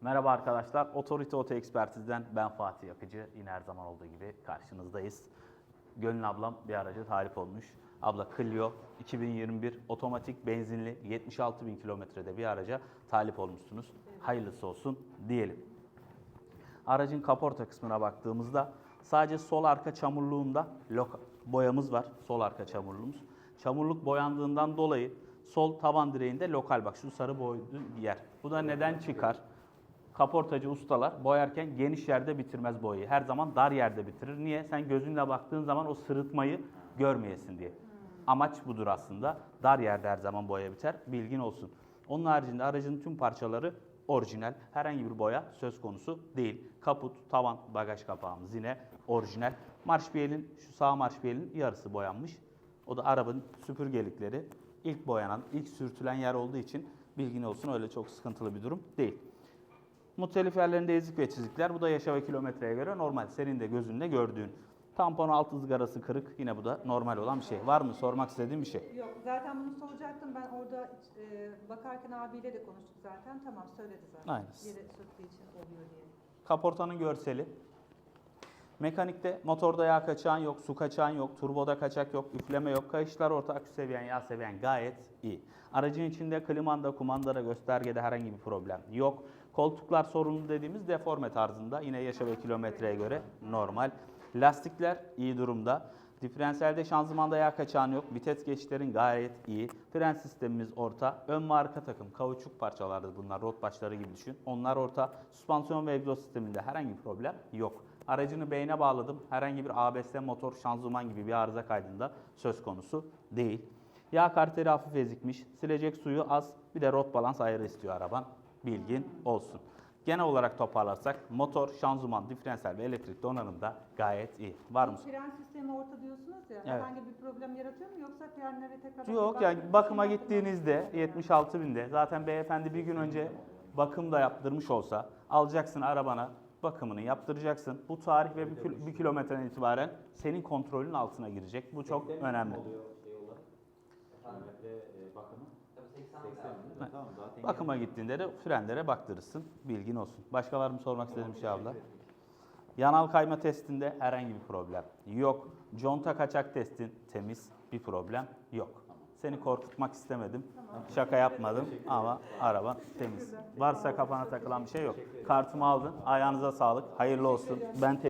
Merhaba arkadaşlar. Otorite Oto Ekspertiz'den ben Fatih Yakıcı. Yine her zaman olduğu gibi karşınızdayız. Gönül ablam bir araca talip olmuş. Abla Clio 2021 otomatik benzinli 76 bin kilometrede bir araca talip olmuşsunuz. Hayırlısı olsun diyelim. Aracın kaporta kısmına baktığımızda sadece sol arka çamurluğunda loka- boyamız var. Sol arka çamurluğumuz. Çamurluk boyandığından dolayı sol taban direğinde lokal bak şu sarı boyduğu yer. Bu da neden çıkar? Kaportacı ustalar boyarken geniş yerde bitirmez boyayı. Her zaman dar yerde bitirir. Niye? Sen gözünle baktığın zaman o sırıtmayı görmeyesin diye. Amaç budur aslında. Dar yerde her zaman boya biter. Bilgin olsun. Onun haricinde aracın tüm parçaları orijinal. Herhangi bir boya söz konusu değil. Kaput, tavan, bagaj kapağımız yine orijinal. Marşpiyelin, şu sağ marşpiyelin yarısı boyanmış. O da arabanın süpürgelikleri. ilk boyanan, ilk sürtülen yer olduğu için bilgin olsun öyle çok sıkıntılı bir durum değil. Muhtelif yerlerinde ezik ve çizikler. Bu da yaşa ve kilometreye göre normal. Senin de gözünde gördüğün. Tampon alt ızgarası kırık. Yine bu da normal olan bir şey. Var mı sormak istediğin bir şey? Yok zaten bunu soracaktım. Ben orada e, bakarken abiyle de konuştuk zaten. Tamam söyledi zaten. Aynen. Yere sürttüğü için oluyor diye. Kaportanın görseli. Mekanikte motorda yağ kaçağın yok, su kaçağın yok, turboda kaçak yok, üfleme yok, kayışlar orta, akü seviyen, yağ seviyen gayet iyi. Aracın içinde klimanda, kumandara, göstergede herhangi bir problem yok. Koltuklar sorunlu dediğimiz deforme tarzında yine yaşa ve kilometreye göre normal. Lastikler iyi durumda. Diferansiyelde şanzımanda yağ kaçağın yok. Vites geçişlerin gayet iyi. Fren sistemimiz orta. Ön ve arka takım kauçuk parçalardır bunlar. Rot başları gibi düşün. Onlar orta. Süspansiyon ve egzoz sisteminde herhangi bir problem yok. Aracını beyne bağladım. Herhangi bir ABS motor şanzıman gibi bir arıza kaydında söz konusu değil. Yağ karteri hafif ezikmiş. Silecek suyu az. Bir de rot balans ayarı istiyor araban. Bilgin olsun. Genel olarak toparlarsak motor, şanzıman, diferansiyel ve elektrik donanımda gayet iyi. Var mı? Fren sistemi orta diyorsunuz ya. Evet. Herhangi bir problem yaratıyor mu yoksa frenleri tekrar Yok yani bakıma gittiğinizde yaptırmak mı? 76 binde zaten beyefendi bir gün önce bakım da yaptırmış olsa alacaksın arabana bakımını yaptıracaksın. Bu tarih ve bir, kil- bir kilometreden itibaren senin kontrolün altına girecek. Bu çok önemli. oluyor şey olarak? E, bakımı? Tabii 80 80 değil mi? Tamam zaten. Bakıma gittiğinde de frenlere baktırırsın. Bilgin olsun. Başka var mı sormak istediğim bir şey abla? Yanal kayma testinde herhangi bir problem yok. Conta kaçak testin temiz bir problem yok. Seni korkutmak istemedim. Şaka yapmadım ama araban temiz. Varsa kafana takılan bir şey yok. Kartımı aldın. Ayağınıza sağlık. Hayırlı olsun. Ben te-